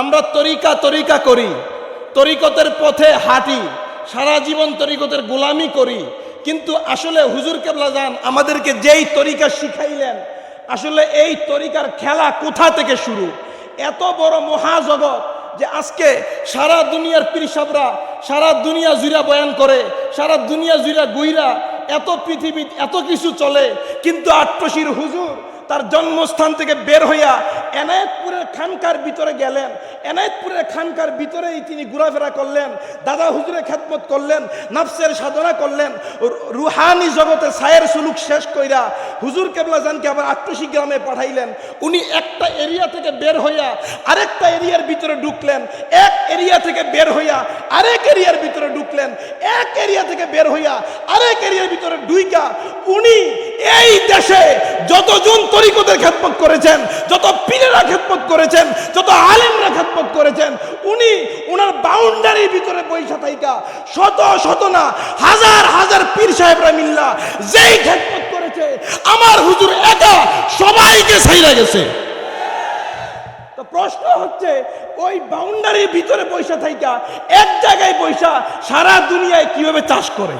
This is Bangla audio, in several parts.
আমরা তরিকা তরিকা করি, তরিকতের পথে হাঁটি, সারা জীবন তরিকতের গোলামি করি। কিন্তু আসলে হুজুর কেবলা যান, আমাদেরকে যেই তরিকা শিখাইলেন, আসলে এই তরিকার খেলা কোথা থেকে শুরু? এত বড় মহাজগৎ যে আজকে সারা দুনিয়ার পিরিসাবরা, সারা দুনিয়া জুইরা বয়ান করে, সারা দুনিয়া জুইরা গুইরা, এত পৃথিবী এত কিছু চলে, কিন্তু আট্টশির হুজুর তার জন্মস্থান থেকে বের হইয়া এনায়েতপুরের খানকার ভিতরে গেলেন। এনায়েতপুরের খানকার ভিতরেই তিনি ঘোরাফেরা করলেন, দাদা হুজুরে খেদমত করলেন, নাফসের সাধনা করলেন। রুহানি জগতে সায়ের সুলুক শেষ কইরা হুজুর কেবলা জানকে আবার আট্টশি গ্রামে পাঠাইলেন। উনি একটা এরিয়া থেকে বের হইয়া আরেকটা এরিয়ার ভিতরে ঢুকলেন। এক এরিয়া থেকে বের হইয়া আরেক এরিয়ার ভিতরে ঢুকলেন। এক এরিয়া থেকে বের হইয়া আরেক এরিয়ার ভিতরে ঢুইকা উনি এই দেশে যতজন তরিকতের খেদমত করেছেন, যত পীরেরা খেদমত করেছেন, যত আলেমরা খেদমত করেছেন, উনি ওনার বাউন্ডারির ভিতরে বৈশা থাইকা শত শত না, হাজার হাজার পীর সাহেবরা মিল্লা যেই খেদমত করেছে, আমার হুজুর একা সবাইকে ছাইরা গেছে। তো প্রশ্ন হচ্ছে, ওই বাউন্ডারির ভিতরে পয়সা থাইকা, এক জায়গায় পয়সা সারা দুনিয়ায় কীভাবে চাষ করে?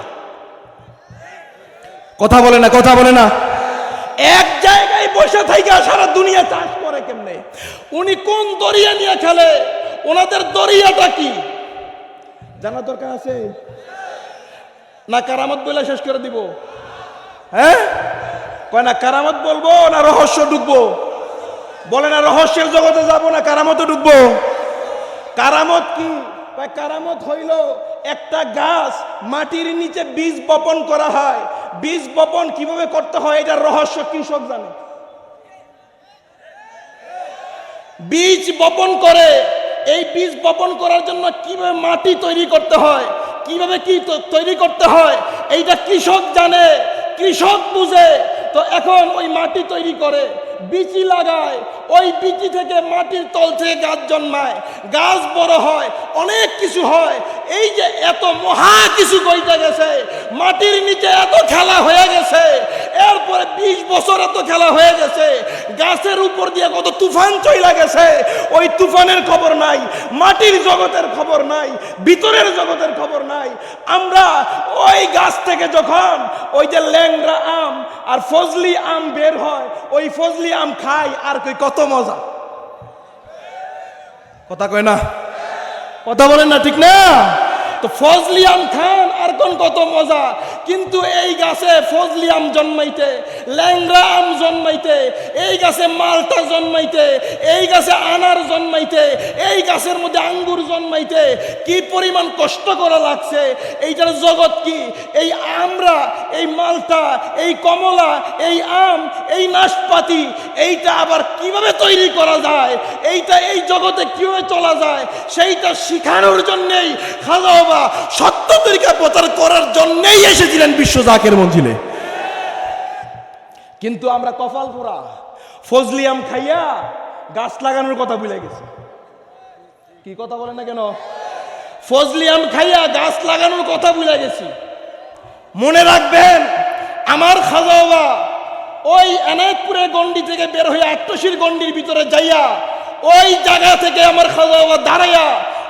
কথা বলে না কথা বলে না। এক জায়গায় বসে থাইকা সারা দুনিয়া চাষ করে কেমনে? উনি কোন দরিয়া নিয়ে খেলে? ওনাদের দরিয়াটা কি? জানা দরকার আছে? না কারামত বলে শেষ করে দিব। হ্যাঁ? কয় না কারামত বলব না রহস্য ঢুকবো বলে না রহস্যের জগতে যাব না কারামতে ঢুকবো কারামত কি? কয়, কারামত হইল একটা গাছ মাটির নিচে বীজ বপন করা হয়। বীজ বপন কীভাবে করতে হয় এটা রহস্য কৃষক জানে। বীজ বপন করে, এই বীজ বপন করার জন্য কীভাবে মাটি তৈরি করতে হয়, কীভাবে কি তৈরি করতে হয়, এইটা কৃষক জানে, কৃষক বুঝে। তো এখন ওই মাটি তৈরি করে বিচি লাগায়, ওই বিচি থেকে মাটির তল থেকে গাছ জন্মায়। গাছ বড় হয়, অনেক কিছু হয়। এই যে এত মহা কিছু কইতে গেছে, মাটির নিচে এত খেলা হয়ে গেছে, এরপরে বিশ বছর এত খেলা হয়ে গেছে, গাছের উপর দিয়ে কত তুফান চইলা গেছে, ওই তুফানের খবর নাই, মাটির জগতের খবর নাই, ভিতরের জগতের খবর নাই। আমরা ওই গাছ থেকে যখন ওই যে ল্যাংরা আম আর ফজলি আম বের হয়, ওই ফজলি আম খাই আর কই কত মজা। কথা কয় না? কথা বলেন না ঠিক না? তো ফজলি আম খান আর কোন কত মজা। কিন্তু এই গাছে ফজলিয়াম জন্মাইতে ল্যাংরা আম জন্মাইতে, এই গাছে মালটা জন্মাইতে, এই গাছে আনার জন্মাইতে, এই গাছের মধ্যে আঙ্গুর জন্মাইতে, কি পরিমাণ কষ্ট করা লাগছে, এইটার জগৎ কি? এই আমরা, এই মালটা, এই কমলা, এই আম, এই নাশপাতি, এইটা আবার কীভাবে তৈরি করা যায়? এইটা এই জগতে কীভাবে চলা যায়? সেইটা শিখানোর জন্যেই খাজা বাবা সত্য তরিকা প্রচার করার জন্যেই এসেছিলেন বিশ্ব জাকের মঞ্জিলে। কিন্তু আমরা কপাল পোড়া ফজলিয়াম খাইয়া গাছ লাগানোর কথা ভুলে গেছি। কি কথা বলেন না কেন? ফজলিয়াম খাইয়া গাছ লাগানোর কথা ভুলে গেছি। মনে রাখবেন, আমার খাজা বাবা ওই এনায়তপুরের গন্ডি থেকে বের হয়ে আট্টশির গন্ডির ভিতরে যাইয়া ওই জায়গা থেকে আমার খাজা বাবা দাঁড়াইয়া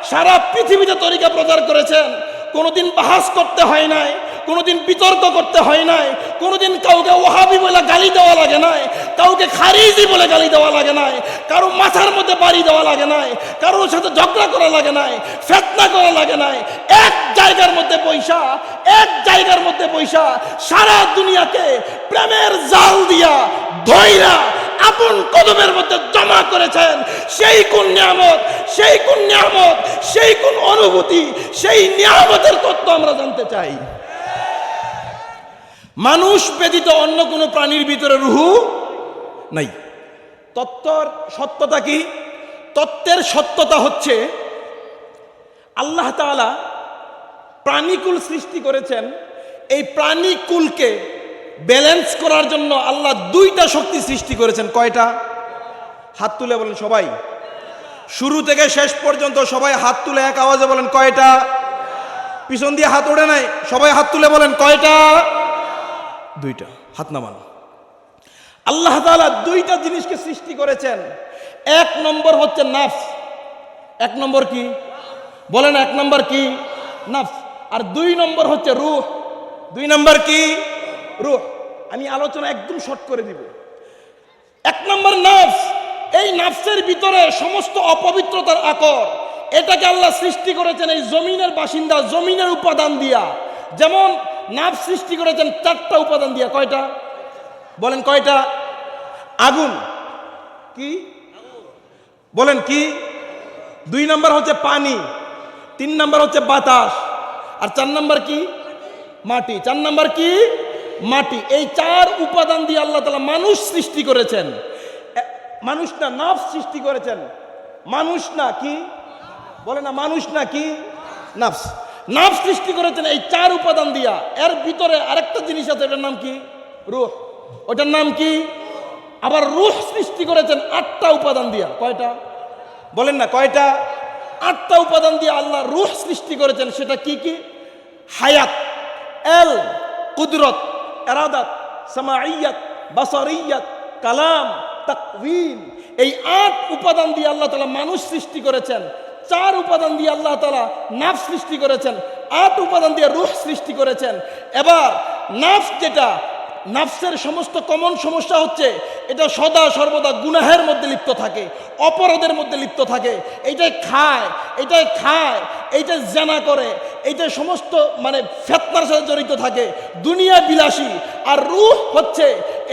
সারা পৃথিবীতে তরিকা প্রচার করেছেন। কোনোদিন বাহাস করতে হয় নাই, কোনোদিন বিতর্ক করতে হয় নাই, কোনোদিন কাউকে ওহাবি বলে গালি দেওয়া লাগে নাই, কাউকে খারিজি বলে গালি দেওয়া লাগে নাই, কারও মাথার মধ্যে বাড়ি দেওয়া লাগে নাই, কারোর সাথে ঝগড়া করা লাগে নাই, ফেতনা করা লাগে নাই, এক জায়গার মধ্যে পয়সা, এক জায়গার মধ্যে পয়সা, সারা দুনিয়াকে প্রেমের জাল দিয়া ধৈরা আপন কদমের মধ্যে জমা করেছেন। সেই কোন নিয়ামত, সেই কোন নিয়ামত, সেই কোন অনুভূতি, সেই নিয়ামতের তত্ত্ব আমরা জানতে চাই। মানুষ ব্যতীত অন্য কোনো প্রাণীর ভিতরে রুহু নাই। তত্ত্বর সত্যতা কি? তত্ত্বের সত্যতা হচ্ছে, আল্লাহ তাআলা প্রাণীকুল সৃষ্টি করেছেন। এই প্রাণীকুলকে ব্যালেন্স করার জন্য আল্লাহ দুইটা শক্তি সৃষ্টি করেছেন। কয়টা? হাত তুলে বলেন সবাই। শুরু থেকে শেষ পর্যন্ত সবাই হাত তুলে এক আওয়াজে বলেন, কয়টা? পিছন দিয়ে হাত ওড়ে নাই, সবাই হাত তুলে বলেন, কয়টা? দুইটা। হাত নামান। আল্লাহ তাআলা দুইটা জিনিসকে সৃষ্টি করেছেন। এক নম্বর হচ্ছে নাফস। এক নম্বর কি? বলেন এক নম্বর কি? নাফস। আর দুই নম্বর হচ্ছে রুহ। দুই নম্বর কি? রুহ, আমি আলোচনা একদম শর্ট করে দিব। এক নম্বর নাফস, এই নাফসের ভিতরে সমস্ত অপবিত্রতার আকর। এটাকে আল্লাহ সৃষ্টি করেছেন এই জমিনের বাসিন্দা, জমিনের উপাদান দিয়া। যেমন নাফস সৃষ্টি করেছেন, চারটা উপাদান দিয়া। কয়টা? বলেন কয়টা? আগুন। কি? বলেন কি? দুই নম্বর হচ্ছে পানি, তিন নম্বর হচ্ছে বাতাস, আর চার নম্বর কি? মাটি। চার নম্বর কি? মাটি, এই চার উপাদান দিয়ে আল্লাহ তালা মানুষ সৃষ্টি করেছেন। মানুষ না নাফ সৃষ্টি করেছেন। মানুষ না কি? বলে না, মানুষ না কি? নাফস। নাফ সৃষ্টি করেছেন এই চার উপাদান দিয়া। এর ভিতরে আরেকটা জিনিস আছে, এটার নাম কি? রুহ। ওটার নাম কি? আবার রুহ সৃষ্টি করেছেন আটটা উপাদান দিয়া। কয়টা? বলেন না, কয়টা? আটটা উপাদান দিয়ে আল্লাহ রুহ সৃষ্টি করেছেন, সেটা কি কি? হায়াত। এল, কুদরত। এরাদাত সামাইয়াত বাসারিয়াত কালাম তাকবিন এই আট উপাদান দিয়ে আল্লাহ তালা মানুষ সৃষ্টি করেছেন, চার উপাদান দিয়ে আল্লাহ তালা নাফ সৃষ্টি করেছেন, আট উপাদান দিয়ে রুহ সৃষ্টি করেছেন। এবার নাফ যেটা, নাফসের সমস্ত কমন সমস্যা হচ্ছে এটা সদা সর্বদা গুনাহের মধ্যে লিপ্ত থাকে, অপরাধের মধ্যে লিপ্ত থাকে। এইটাই খায় এইটাই খায় এইটাই জানা করে এইটাই সমস্ত মানে ফেতনার সাথে জড়িত থাকে। দুনিয়া বিলাসী, আর রুহ হচ্ছে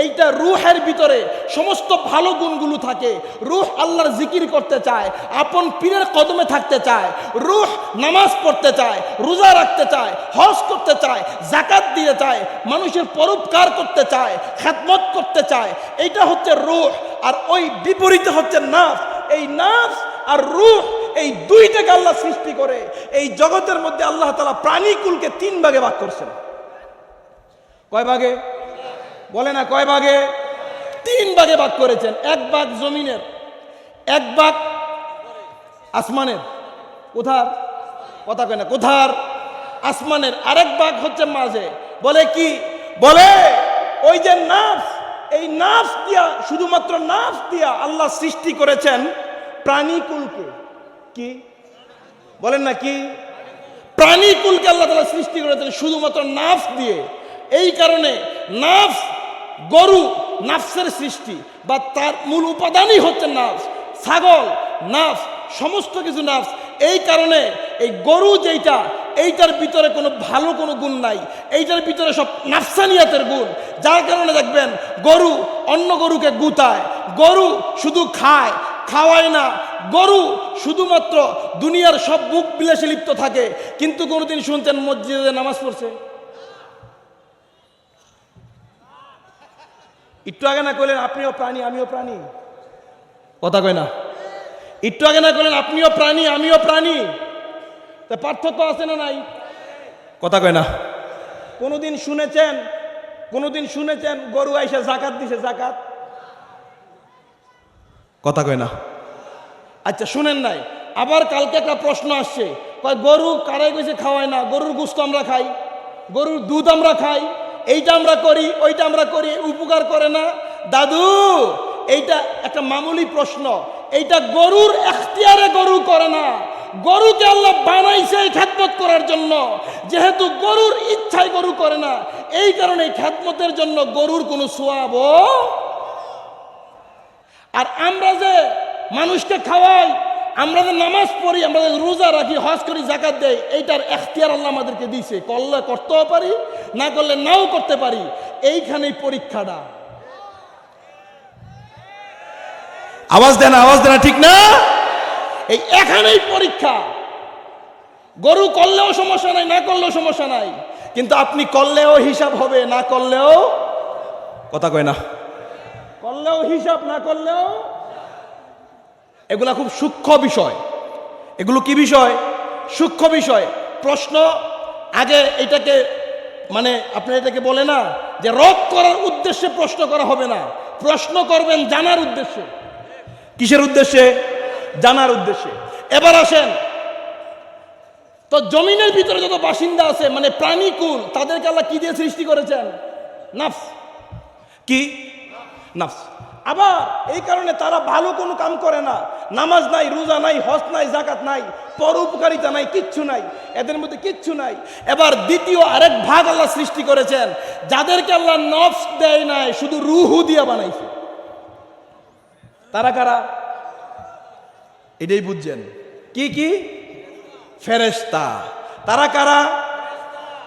এইটা রুহের ভিতরে সমস্ত ভালো গুণগুলো থাকে। রুহ আল্লাহর জিকির করতে চায়, আপন পীরের কদমে থাকতে চায়। রুহ নামাজ পড়তে চায়, রোজা রাখতে চায়, হজ করতে চায় জাকাত দিতে চায়, মানুষের পরোপকার করতে চায় খ্যাতমত করতে চায়। এইটা হচ্ছে রুহ, আর ওই বিপরীতে হচ্ছে নাফ এই নাফ আর রুহ, এই দুইটাকে আল্লাহ সৃষ্টি করে। এই জগতের মধ্যে আল্লাহ তালা প্রাণীকুলকে তিন ভাগে ভাগ করছেন। কয় ভাগে? বলে না, কয় ভাগে? তিন ভাগে ভাগ করেছেন। এক ভাগ জমিনের, এক ভাগ আসমানের। কোথার? কথা কয় না, কোথার? আসমানের। আরেক ভাগ হচ্ছে মাঝে। বলে কি? বলে ওই যে নাফস এই নাফস দিয়া, শুধুমাত্র নাফস দিয়া আল্লাহ সৃষ্টি করেছেন প্রাণীকুলকে। কি? বলেন না কি? প্রাণীকুলকে আল্লাহ তালা সৃষ্টি করেছেন শুধুমাত্র নাফস দিয়ে। এই কারণে নাফস গরু নাফসের সৃষ্টি বা তার মূল উপাদানই হচ্ছে নাফস ছাগল নাফস সমস্ত কিছু নাফস এই কারণে এই গরু যেইটা এইটার ভিতরে কোনো ভালো কোনো গুণ নাই। এইটার ভিতরে সব নাফসানিয়াতের গুণ। যার কারণে দেখবেন, গরু অন্য গরুকে গুতায়, গরু শুধু খায়, খাওয়ায় না, গরু শুধুমাত্র দুনিয়ার সব বুক বিলাসে লিপ্ত থাকে। কিন্তু কোনোদিন শুনছেন, মসজিদে নামাজ পড়ছে? একটু আগে না করলেন আপনিও প্রাণী, আমিও প্রাণী? কথা কয় না। একটু আগে না করলেন আপনিও প্রাণী, আমিও প্রাণী? তা পার্থক্য আছে না নাই? কথা কয় না। কোনোদিন শুনেছেন কোনোদিন শুনেছেন গরু আইসা জাকাত দিছে জাকাত? কথা কয় না। আচ্ছা শুনেন নাই। আবার কালকে একটা প্রশ্ন আসছে। কয় গরু কারাই কইছে খাওয়ায় না? গরুর গুস্ত আমরা খাই গরুর দুধ আমরা খাই এইটা আমরা করি ওইটা আমরা করি উপকার করে না? দাদু এইটা একটা মামুলি প্রশ্ন। এইটা গরুর এখতিয়ারে গরু করে না। গরুকে আল্লাহ বানাইছে এই খ্যাতমত করার জন্য। যেহেতু গরুর ইচ্ছাই গরু করে না, এই কারণে খ্যাতমতের জন্য গরুর কোনো সোয়াবও আর আমরা যে মানুষকে খাওয়াই, আমরা যে নামাজ পড়ি, আমরা যে রোজা রাখি, হজ করি জাকাত দেই, এইটার এখতিয়ার আল্লাহ আমাদেরকে দিছে করলে করতেও পারি, না করলে নাও করতে পারি। এইখানেই পরীক্ষাটা। আওয়াজ দেন আওয়াজ দেন, ঠিক না? এই এখানেই পরীক্ষা। গরু করলেও সমস্যা নাই, না করলেও সমস্যা নাই। কিন্তু আপনি করলেও হিসাব হবে, না করলেও কথা কয় না। করলেও হিসাব, না করলেও এগুলা খুব সূক্ষ্ম বিষয়। এগুলো কি বিষয়? সূক্ষ্ম বিষয়। প্রশ্ন আগে এটাকে মানে আপনি এটাকে বলে না যে রদ করার উদ্দেশ্যে প্রশ্ন করা হবে না। প্রশ্ন করবেন জানার উদ্দেশ্যে। কিসের উদ্দেশ্যে? জানার উদ্দেশ্যে। এবার আসেন। তো জমিনের ভিতরে যত বাসিন্দা আছে মানে প্রাণীকুল তাদেরকে আল্লাহ কি দিয়ে সৃষ্টি করেছেন? নাফস। কি? নাফস। আবার এই কারণে তারা ভালো কোনো কাম করে না। নামাজ নাই, রোজা নাই, হজ নাই জাকাত নাই পরোপকারিতা নাই, কিচ্ছু নাই, এদের মধ্যে কিচ্ছু নাই। এবার দ্বিতীয় আরেক ভাগ আল্লাহ সৃষ্টি করেছেন, যাদেরকে আল্লাহ নফস দেয় নাই, শুধু রুহু দিয়া বানাইছে। তারা কারা? এটাই বুঝছেন। কি কি? ফেরেস্তা তারা কারা?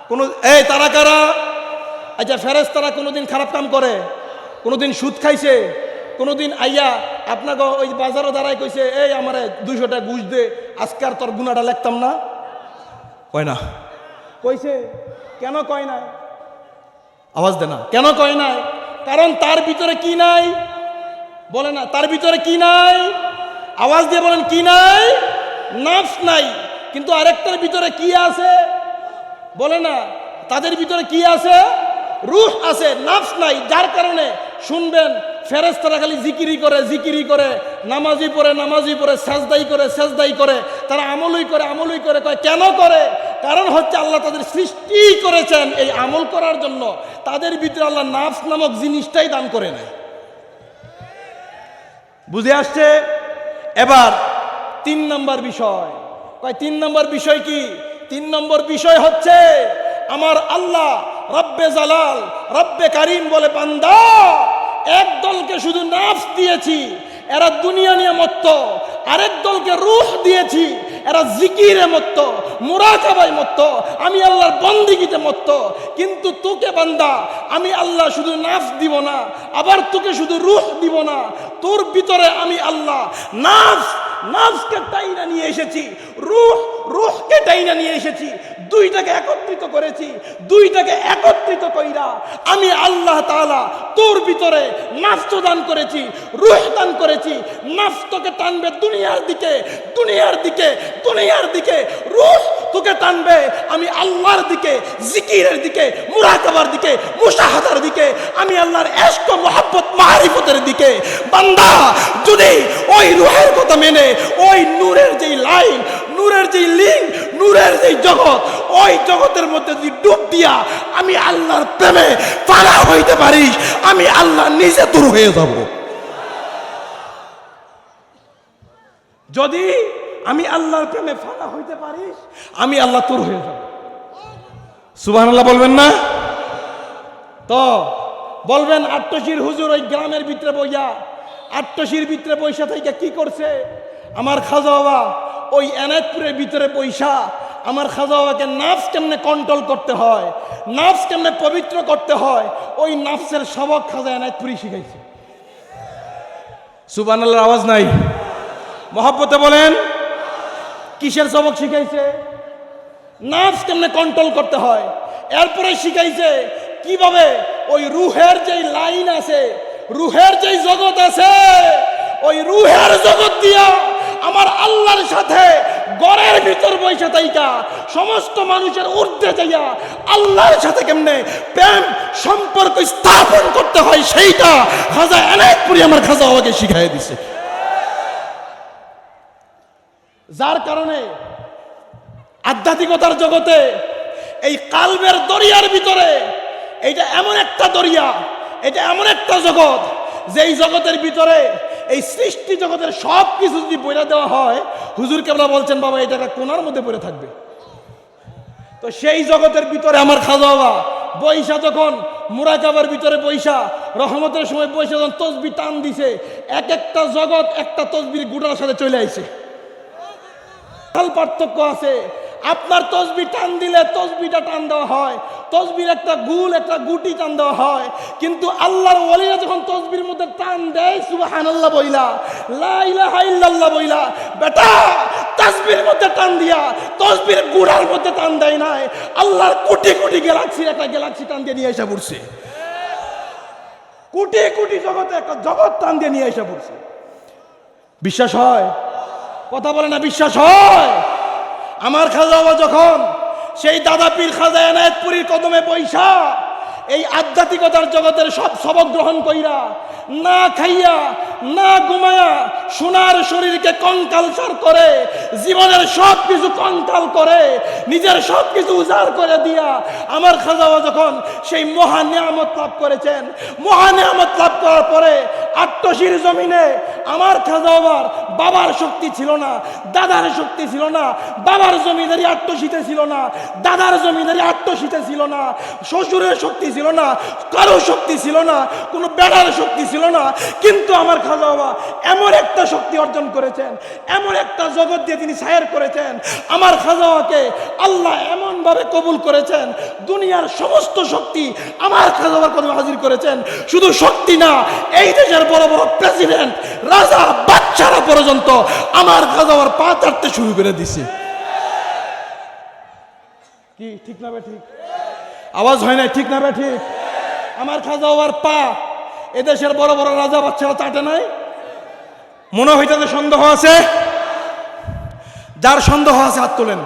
কোন, এই, তারা কারা? আচ্ছা ফেরেস্তারা কোনোদিন খারাপ কাম করে, কোনোদিন সুদ খাইছে, কোনোদিন আইয়া আপনাকে ওই বাজারও দাঁড়াই কইছে, এই, আমারে দুইশোটা ঘুষ দে আজকার তোর গুণাটা লিখতাম না? কয় না। কইছে, কেন কয় নাই? আওয়াজ দে না। কেন কয় নাই? কারণ তার ভিতরে কি নাই? বলে না, তার ভিতরে কি নাই? আওয়াজ দিয়ে বলেন, কি নাই? নাফস নাই। কিন্তু আরেকটার ভিতরে কি আছে? বলে না। তাদের ভিতরে কি আছে? রুহ আছে, নাফস নাই। যার কারণে শুনবেন ফেরেস্তারা খালি জিকিরি করে জিকিরি করে, নামাজি পড়ে নামাজি পড়ে, সাজদাই করে সাজদাই করে, তারা আমলই করে আমলই করে। কয়, কেন করে? কারণ হচ্ছে আল্লাহ তাদের সৃষ্টি করেছেন এই আমল করার জন্য। তাদের ভিতরে আল্লাহ নাফস নামক জিনিসটাই দান করে নেয় বুঝে আসছে? এবার তিন নম্বর বিষয়। কয়, তিন নম্বর বিষয় কি? তিন নম্বর বিষয় হচ্ছে আমার আল্লাহ রব্বে জালাল, রব্বে কারিম বলে বান্দা, এক দলকে শুধু নাফ দিয়েছি এরা দুনিয়া নিয়ে মত্ত। আরেক দলকে রুহ দিয়েছি, এরা জিকিরে মত্ত মুরাকাবাই মত্ত, আমি আল্লাহর বন্দিগিতে মত্ত। কিন্তু তোকে বান্দা, আমি আল্লাহ শুধু নাফ দিব না, আবার তোকে শুধু রুহ দিব না। তোর ভিতরে আমি আল্লাহ, নাফ, নাফকে তাই না নিয়ে এসেছি। রুহ টাইনা নিয়ে এসেছি। দুইটাকে একত্রিত করেছি। দুইটাকে একত্রিত কইরা আমি আল্লাহ তাআলা তোর ভিতরে নাফস দান করেছি, রুহ দান করেছি। নাফস তোকে টানবে দুনিয়ার দিকে দুনিয়ার দিকে দুনিয়ার দিকে। রুহ তোকে টানবে আমি আল্লাহর দিকে, জিকিরের দিকে, মুরাকাবার দিকে, মুশাহাদার দিকে। আমি আল্লাহর এশক, মোহাব্বত মারিফতের দিকে। বান্দা, যদি ওই রুহের কথা মেনে, ওই নূরের যেই লাইন নূরের যে লিঙ্ক নূরের যেই জগৎ, ওই জগতের মধ্যে যদি ডুব দিয়া আমি আল্লাহর প্রেমে পারা হইতে পারিস, আমি আল্লাহ নিজে তোর হয়ে যাব। যদি আমি আল্লাহর প্রেমে ফানা হইতে পারিস, আমি আল্লাহ তোর হয়ে যাব। সুবাহ বলবেন না? তো বলবেন, আট্টশির হুজুর ওই গ্রামের ভিতরে বইয়া, আট্টশির ভিতরে পয়সা থেকে কি করছে? আমার খাজা বাবা ওই এনায়তপুরের ভিতরে পয়সা আমার খাজা বাবাকে নাফস কেমনে কন্ট্রোল করতে হয়? নাফস কেমনে পবিত্র করতে হয়? ওই নাফসের সবক খাজা এনায়তপুরি শিখাইছে। সুবান আল্লাহর আওয়াজ নাই। মহব্বতে বলেন, কিসের সবক শিখাইছে? নার্ভস কেমনে কন্ট্রোল করতে হয়? এরপরে শিখাইছে কীভাবে ওই রুহের যেই লাইন আছে, রুহের যেই জগৎ আছে, ওই রুহের জগৎ দিয়া আমার আল্লাহর সাথে গড়ের ভিতর বৈশা তাইকা সমস্ত মানুষের ঊর্ধ্বে যাইয়া আল্লাহর সাথে কেমনে প্রেম সম্পর্ক স্থাপন করতে হয় সেইটা খাজা এনায়তপুরি আমার খাজা বাবাকে শিখাই দিছে। যার কারণে আধ্যাত্মিকতার জগতে এই কালবের দরিয়ার ভিতরে এইটা এমন একটা দরিয়া এটা এমন একটা জগৎ, যেই জগতের ভিতরে এই সৃষ্টি জগতের সব কিছু যদি বইরা দেওয়া হয় হুজুর কেবলা বলছেন, বাবা এটা একটা কোনার মধ্যে পড়ে থাকবে? তো সেই জগতের ভিতরে আমার খাজা বাবা, বৈশা যখন মুরাকাবার ভিতরে বৈশা, রহমতের সময় বৈশা যখন তসবি টান দিছে, এক একটা জগৎ, একটা তসবির গুটার সাথে চলে আইছে। পার্থক্য আছে। আপনার তসবি টান দিলে তসবিটা টান দেওয়া হয়, তসবির একটা গুল, একটা গুটি টান দেওয়া হয়। কিন্তু আল্লাহর ওলিরা যখন তসবির মধ্যে টান দেয়, সুবহানাল্লাহ বইলা, লা ইলাহা ইল্লাল্লাহ বইলা, বেটা, তসবির মধ্যে টান দিয়া, তসবির গুড়ার মধ্যে টান দেয় নাই, আল্লাহর কোটি কোটি গ্যালাক্সির একটা গ্যালাক্সি টান দিয়ে নিয়ে এসে পড়ছে। কোটি কোটি জগতে একটা জগৎ টান দিয়ে নিয়ে এসে পড়ছে। বিশ্বাস হয়? কথা বলে না, বিশ্বাস হয়? আমার খাজা বাবা যখন সেই দাদা পীর খাজা এনায়তপুরীর কদমে পয়সা এই আধ্যাত্মিকতার জগতের সব সবক গ্রহণ কইরা, না খাইয়া, না ঘুমায়া সোনার শরীরকে কঙ্কালসার করে, জীবনের সব কিছু কন্ট্রোল করে, নিজের সব কিছু উজাড় করে দিয়া, আমার খাজাবা যখন সেই মহা নিয়ামত লাভ করেছেন, মহা নিয়ামত লাভ করার পরে আট্টশির জমিনে আমার খাজাবার বাবার শক্তি ছিল না, দাদার শক্তি ছিল না, বাবার জমিদারি আট্টশিতে ছিল না, দাদার জমিদারি আট্টশিতে ছিল না, শ্বশুরের শক্তি ছিল না কারও শক্তি ছিল না, কোনো বেড়ার শক্তি ছিল না। কিন্তু আমার খাজা বাবা এমন একটা শক্তি অর্জন করেছেন, এমন একটা জগৎ দিয়ে তিনি সায়ের করেছেন। আমার খাজা বাবাকে আল্লাহ এমনভাবে কবুল করেছেন, দুনিয়ার সমস্ত শক্তি আমার খাজা বাবার কদমে হাজির করেছেন। শুধু শক্তি না, এই দেশের বড় বড় প্রেসিডেন্ট রাজা বাচ্চারা পর্যন্ত আমার খাজা বাবার পা চাটতে শুরু করে দিছে। কি, ঠিক না ঠিক? আওয়াজ হয় না ঠিক না ঠিক? আমার খাজা বাবার পা, এদেশের বড় বড় রাজা বাচ্চারা চাটে নাই? মনে হইতেছে সন্দেহ আছে? যার সন্দেহ আছে, হাত তোলেন।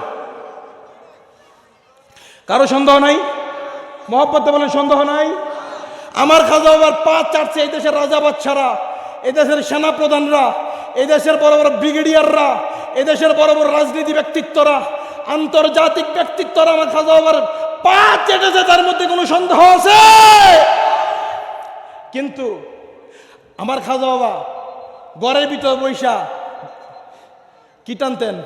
কারও সন্দেহ নাই? মহব্বতে বলেন, সন্দেহ নাই? আমার খাজা বাবার পা চাটছে এই দেশের রাজা বাচ্চারা, এই দেশের সেনা প্রধানরা এই দেশের বড় বড় ব্রিগেডিয়াররা, এই দেশের বড় বড় রাজনীতি ব্যক্তিত্বরা, আন্তর্জাতিক ব্যক্তিত্বরা আমার খাজা বাবার পা চেটেছে তার মধ্যে কোনো সন্দেহ আছে? কিন্তু আমার খাজা বাবা গড়ের ভিতর বৈশা কি টানতেন?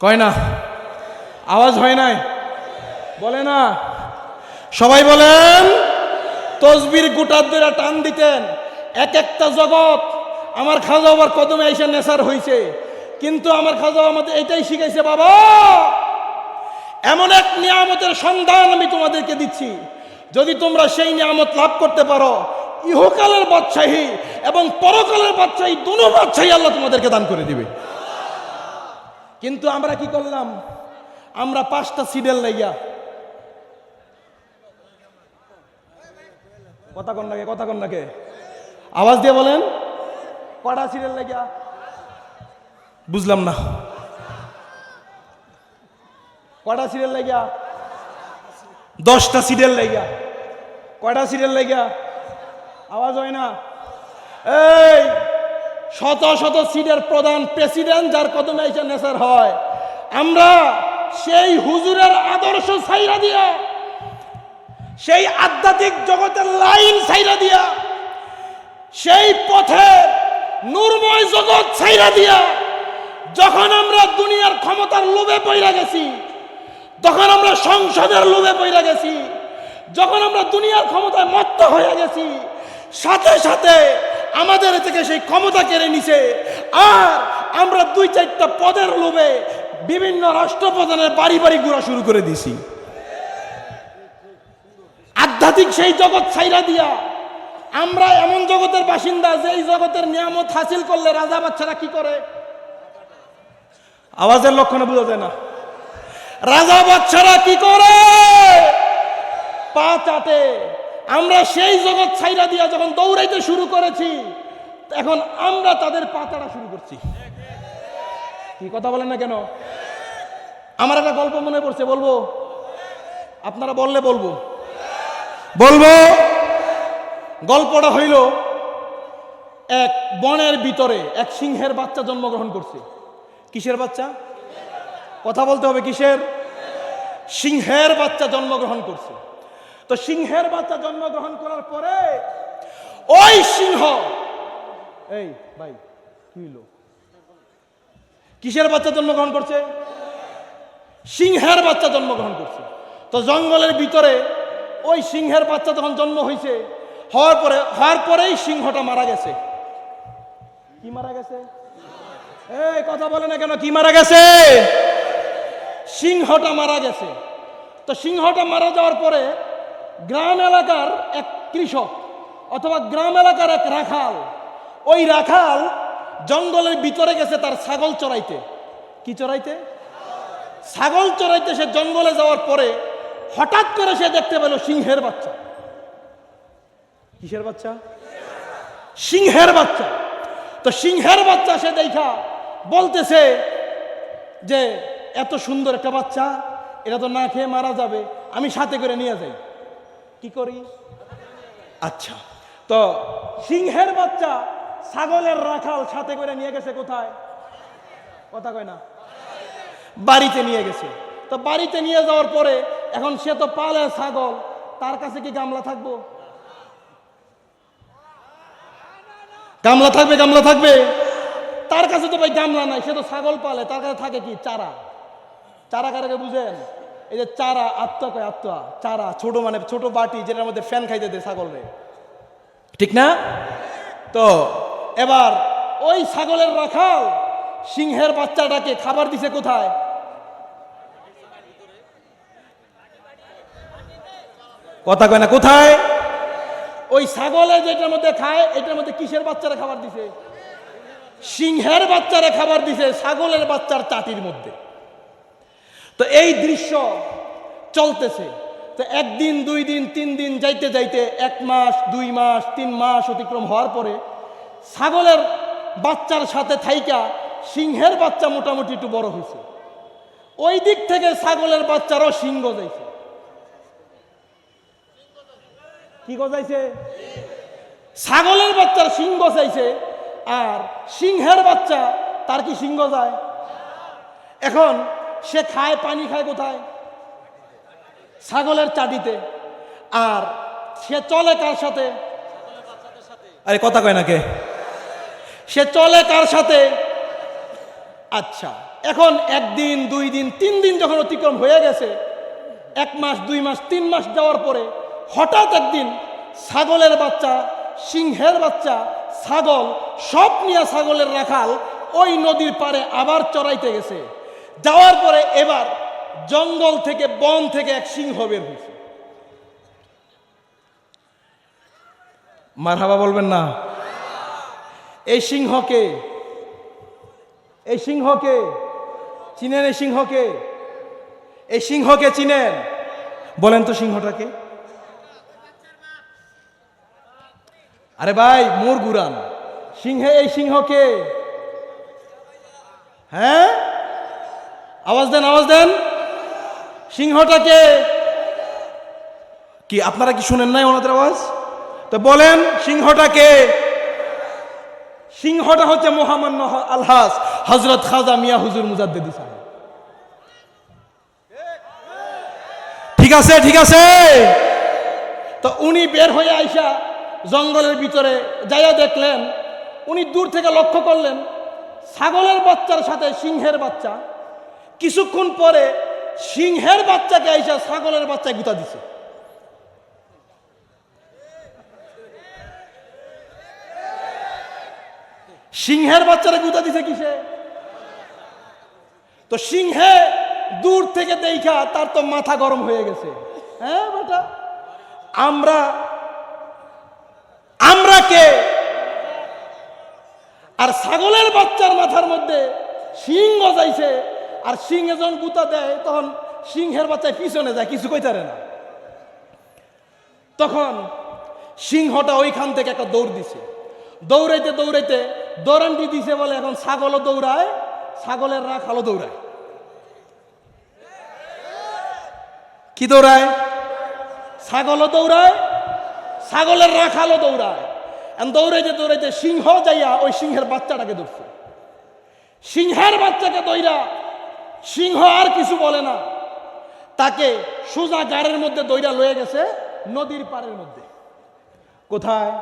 কয় না, আওয়াজ হয় নাই? বলে না। সবাই বলেন, তসবির গোটার ধরে টান দিতেন। এক একটা জগৎ আমার খাজা বাবার কদমে এসে নেশার হয়েছে কিন্তু আমার খাজা আমাদের এটাই শিখাইছে, বাবা! এমন এক নিয়ামতের সন্ধান আমি তোমাদেরকে দিচ্ছি। যদি তোমরা সেই নিয়ামত লাভ করতে পারো, ইহকালের বাদশাহী এবং পরকালের বাদশাহী দুনো বাদশাহী আল্লাহ তোমাদেরকে দান করে দিবে। কিন্তু আমরা কি করলাম? আমরা পাঁচটা সিরিয়াল লাইয়া। কথা কন নাকে কথা কন নাকে আওয়াজ দিয়ে বলেন। কটা সিরিয়াল লাগিয়া বুঝলাম না। কটা সিরিয়াল লাগিয়া? দশটা সিরিয়াল লাগিয়া। কয়টা সিরিয়াল লাগিয়া? আওয়াজ হয় না? এই, শত শত সিটের প্রধান প্রেসিডেন্ট যার কদমে এসে নেশার হয়। আমরা সেই হুজুরের আদর্শ ছাইরা দিয়া, সেই আধ্যাত্মিক জগতের লাইন ছাইরা দিয়া, সেই পথে নূরময় জগৎ ছাইরা দিয়া, যখন আমরা দুনিয়ার ক্ষমতার লোভে পইরা গেছি তখন আমরা সংসদের লোভে পইরা গেছি। যখন আমরা দুনিয়ার ক্ষমতায় মত্ত হয়ে গেছি, সাথে সাথে আমাদের থেকে সেই ক্ষমতা কেড়ে নিছে। আর আমরা দুই চারটা পদের লোভে বিভিন্ন রাষ্ট্রপ্রধানের বাড়ি বাড়ি ঘোরা শুরু করে দিছি আধ্যাত্মিক সেই জগৎ ছাইরা দিয়া আমরা এমন জগতের বাসিন্দা যে এই জগতের নিয়ামত হাসিল করলে রাজা বাচ্চারা কি করে? আওয়াজের লক্ষণে বোঝা যায় না। রাজা বাচ্চারা কি করে? পা আমরা সেই জগৎ ছাইরা দিয়া যখন দৌড়াইতে শুরু করেছি, এখন আমরা তাদের পা চাটা শুরু করছি। কি কথা বলেন না কেন? আমার একটা গল্প মনে পড়ছে, বলব? আপনারা বললে বলব? বলব? গল্পটা হইল, এক বনের ভিতরে এক সিংহের বাচ্চা জন্মগ্রহণ করছে। কিসের বাচ্চা? কথা বলতে হবে কিসের? সিংহের বাচ্চা জন্মগ্রহণ করছে। তো সিংহের বাচ্চা জন্মগ্রহণ করার পরে ওই সিংহ, এই ভাই, কি কিসের বাচ্চা জন্মগ্রহণ করছে? সিংহের বাচ্চা জন্মগ্রহণ করছে। তো জঙ্গলের ভিতরে ওই সিংহের বাচ্চা যখন জন্ম হয়েছে হওয়ার পরে, হওয়ার পরেই সিংহটা মারা গেছে। কি মারা গেছে? এই, কথা বলে না কেন? কি মারা গেছে? সিংহটা মারা গেছে। তো সিংহটা মারা যাওয়ার পরে গ্রাম এলাকার এক কৃষক অথবা গ্রাম এলাকার এক রাখাল, ওই রাখাল জঙ্গলের ভিতরে গেছে তার ছাগল চড়াইতে। কি চড়াইতে? ছাগল চড়াইতে সে জঙ্গলে যাওয়ার পরে হঠাৎ করে সে দেখতে পেল সিংহের বাচ্চা। কিসের বাচ্চা? সিংহের বাচ্চা। তো সিংহের বাচ্চা সে দেখা বলতেছে যে এত সুন্দর একটা বাচ্চা, এটা তো না খেয়ে মারা যাবে, আমি সাথে করে নিয়ে যাই। কি করি? আচ্ছা তো সিংহের বাচ্চা ছাগলের রাখাল সাথে করে নিয়ে গেছে কোথায়? কথা কয় না। বাড়িতে নিয়ে গেছে। তো বাড়িতে নিয়ে যাওয়ার পরে এখন সে তো পালে ছাগল, তার কাছে কি গামলা থাকব? গামলা থাকবে গামলা থাকবে। তার কাছে তো ভাই গামলা নাই, সে তো ছাগল পালে, তার কাছে থাকে কি? চারা। চারা কারাকে বুঝেন? এই যে চারা আত্মা কয় আত্মা? চারা, ছোট মানে ছোট বাটি যেটার মধ্যে ফ্যান খাইতে দেয় ছাগল রে ঠিক না? তো এবার ওই ছাগলের রাখাল সিংহের বাচ্চাটাকে খাবার দিছে কোথায়? কথা কয় না, কোথায়? ওই ছাগলে যেটার মধ্যে খায়, এটার মধ্যে কিসের বাচ্চারা খাবার দিছে? সিংহের বাচ্চারা খাবার দিছে ছাগলের বাচ্চার চাটির মধ্যে। তো এই দৃশ্য চলতেছে। তো একদিন, দুই দিন, তিন দিন যাইতে যাইতে এক মাস, দুই মাস, তিন মাস অতিক্রম হওয়ার পরে ছাগলের বাচ্চার সাথে থাইকা সিংহের বাচ্চা মোটামুটি একটু বড় হয়েছে। ওই দিক থেকে ছাগলের বাচ্চারও সিংহ যাইছে। কি গজাইছে? ছাগলের বাচ্চার সিংহ চাইছে আর সিংহের বাচ্চা, তার কি সিংহ যায়? এখন সে খায় পানি খায় কোথায়? ছাগলের চাটিতে আর সে চলে কার সাথে? আরে কথা কয় না কে? সে চলে কার সাথে? আচ্ছা এখন একদিন দুই দিন তিন দিন যখন অতিক্রম হয়ে গেছে এক মাস দুই মাস তিন মাস যাওয়ার পরে হঠাৎ একদিন ছাগলের বাচ্চা সিংহের বাচ্চা ছাগল সব নিয়ে ছাগলের রাখাল ওই নদীর পাড়ে আবার চড়াইতে গেছে। যাওয়ার পরে এবার জঙ্গল থেকে বন থেকে এক সিংহ বের হয়েছে। মার হাবা বলবেন না। এই সিংহকে এই সিংহকে, চিনেন এই সিংহকে? এই সিংহকে চিনেন? বলেন তো সিংহটাকে। আরে ভাই মোর গুরান সিংহে, এই সিংহকে। হ্যাঁ? আওয়াজ দেন আওয়াজ দেন। সিংহটাকে কি আপনারা কি শুনেন নাই ওনাদের আওয়াজ? তো বলেন, সিংহটাকে সিংহটা হচ্ছে মহামান্য আলহাস হজরত খাজা মিয়া হুজুর মুজাদ্দিদি সাহেব। ঠিক আছে ঠিক আছে। তো উনি বের হয়ে আইসা জঙ্গলের ভিতরে যাইয়া দেখলেন, উনি দূর থেকে লক্ষ্য করলেন, ছাগলের বাচ্চার সাথে সিংহের বাচ্চা। কিছুক্ষণ পরে সিংহের বাচ্চাকে আইসা ছাগলের বাচ্চায় গুতা দিছে। সিংহের বাচ্চারা গুতা দিছে কিসে? তো সিংহে দূর থেকে দেখা তার তো মাথা গরম হয়ে গেছে। হ্যাঁ বেটা? আমরা আমরা কে? আর ছাগলের বাচ্চার মাথার মধ্যে সিংহ যাইছে। আর সিংহে যখন গুতা দেয়, তখন সিংহের বাচ্চায় পিছনে যায়, কিছু কইতারে না। তখন সিংহটা ওইখান থেকে একটা দৌড় দিছে। দৌড়াইতে দৌড়াইতে দৌড়ান্টি দিছে বলে এখন ছাগলও দৌড়ায়, ছাগলের রাখালও দৌড়ায়। কি দৌড়ায়? ছাগলও দৌড়ায়, ছাগলের রাখালও দৌড়ায়। দৌড়াইতে দৌড়াইতে সিংহ যাইয়া ওই সিংহের বাচ্চাটাকে ধরছে। সিংহের বাচ্চাকে দৌড়া সিংহ আর কিছু বলে না। তাকে সোজা গাড়ের মধ্যে দৌড়া লয়ে গেছে নদীর পাড়ের মধ্যে। কোথায়?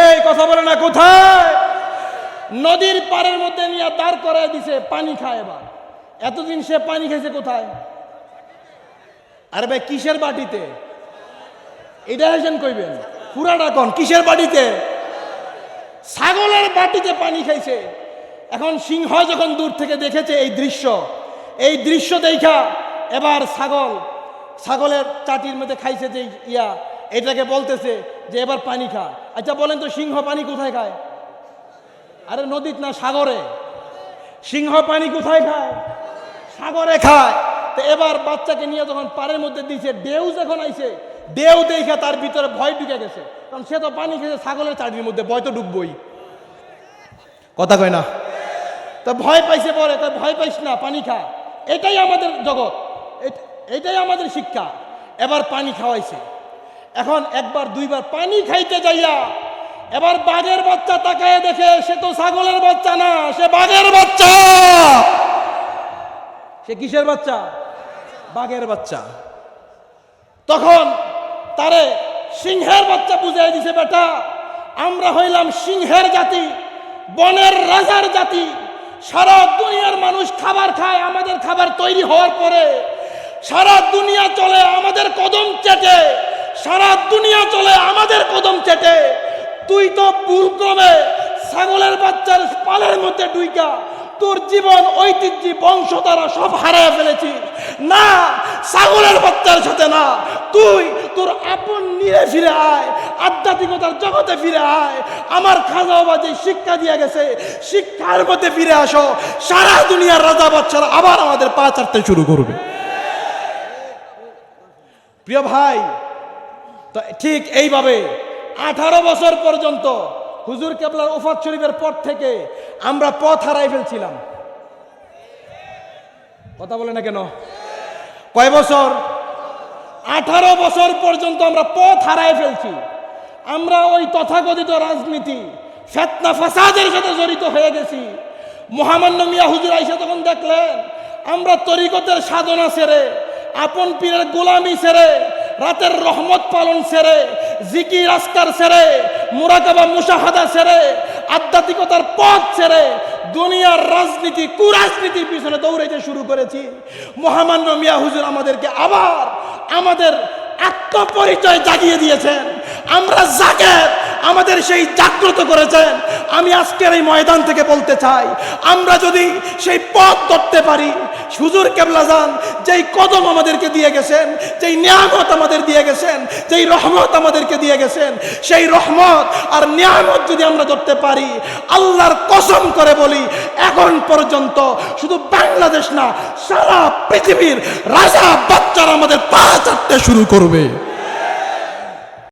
এই কথা বলে না, কোথায়? নদীর পাড়ের মধ্যে নিয়ে দাঁড় করায় দিছে, পানি খায় এবার। এতদিন সে পানি খাইছে কোথায়? আরে ভাই, কিসের বাটিতে? এটা হেসেন কইবেন পুরাটা কন কিসের বাটিতে? ছাগলের বাটিতে পানি খাইছে। এখন সিংহ যখন দূর থেকে দেখেছে এই দৃশ্য এই দৃশ্য দেখা এবার ছাগল, ছাগলের চাটির মধ্যে খাইছে যে ইয়া, এটাকে বলতেছে যে এবার পানি খা। আচ্ছা বলেন তো সিংহ পানি কোথায় খায়? আরে নদীত না, সাগরে। সিংহ পানি কোথায় খায়? সাগরে খায়। তো এবার বাচ্চাকে নিয়ে যখন পাড়ের মধ্যে দিয়েছে ডেউ যখন আইছে ডেউ দেখে তার ভিতরে ভয় ঢুকে গেছে। কারণ সে তো পানি খেয়েছে ছাগলের চাটির মধ্যে, ভয় তো ডুববই কথা কয় না? তো ভয় পাইছে পরে তা ভয় পাইস না, পানি খা। এটাই আমাদের জগৎ। এট- এটাই আমাদের শিক্ষা। এবার পানি খাওয়াইছে। এখন একবার, দুইবার পানি খাইতে যাইয়া, এবার বাঘের বাচ্চা তাকায় দেখে, সে তো ছাগলের বাচ্চা না, সে বাঘের বাচ্চা। সে কিসের বাচ্চা? বাঘের বাচ্চা। তখন তারে সিংহের বাচ্চা বুঝাই দিছে, বেটা, আমরা হইলাম সিংহের জাতি, বনের রাজার জাতি সারা দুনিয়ার মানুষ খাবার খায়, আমাদের খাবার তৈরি হওয়ার পরে সারা দুনিয়া চলে, আমাদের কদম চেটে। সারা দুনিয়া চলে, আমাদের কদম চেটে। তুই তো ভুল ক্রমে ছাগলের বাচ্চার পালের মধ্যে ডুইকা, তোর জীবন ঐতিহ্য বংশ তারা সব হারায় ফেলেছিস। না, ছাগলের বাচ্চার সাথে না, তুই তোর আপন নিরে ফিরে আয়, আধ্যাত্মিকতার জগতে ফিরে আয়। আমার খাজা বাবা যে শিক্ষা দিয়ে গেছে, শিক্ষার মধ্যে ফিরে আসো। সারা দুনিয়ার রাজা বাচ্চারা আবার আমাদের পা চাটতে শুরু করবে। প্রিয় ভাই, তো ঠিক এইভাবে আঠারো বছর পর্যন্ত হুজুর কেবলার ওফাত শরীফের পর থেকে আমরা পথ হারাই ফেলছিলাম। কথা বলে না কেন? কয় বছর? আঠারো বছর পর্যন্ত আমরা পথ হারাই ফেলছি। আমরা ওই তথাকথিত রাজনীতি, ফেতনা ফাসাদের সাথে জড়িত হয়ে গেছি। মহামান্য মিয়া হুজুর আইসা তখন দেখলেন, আমরা তরিকতের সাধনা সেরে, আপন পীরের গোলামি সেরে, রাতের রহমত পালন সেরে জিকি রাস্তার সেরে, মুরাকাবা মুশাহাদা সেরে আধ্যাত্মিকতার পথ ছেড়ে দুনিয়ার রাজনীতি, কুরাজনীতির পিছনে দৌড়াইতে শুরু করেছি। মহামান্য মিয়া হুজুর আমাদেরকে আবার আমাদের আত্মপরিচয় জাগিয়ে দিয়েছেন। আমরা জাগের আমাদের সেই জাগ্রত করেছেন। আমি আজকের এই ময়দান থেকে বলতে চাই, আমরা যদি সেই পথ ধরতে পারি সুজুর কেবলা যান, যেই কদম আমাদেরকে দিয়ে গেছেন, যেই নিয়ামত আমাদের দিয়ে গেছেন, যেই রহমত আমাদেরকে দিয়ে গেছেন, সেই রহমত আর নিয়ামত যদি আমরা ধরতে পারি, আল্লাহর কসম করে বলি, এখন পর্যন্ত শুধু বাংলাদেশ না, সারা পৃথিবীর রাজা বাচ্চারা আমাদের পা চাটতে শুরু করবে।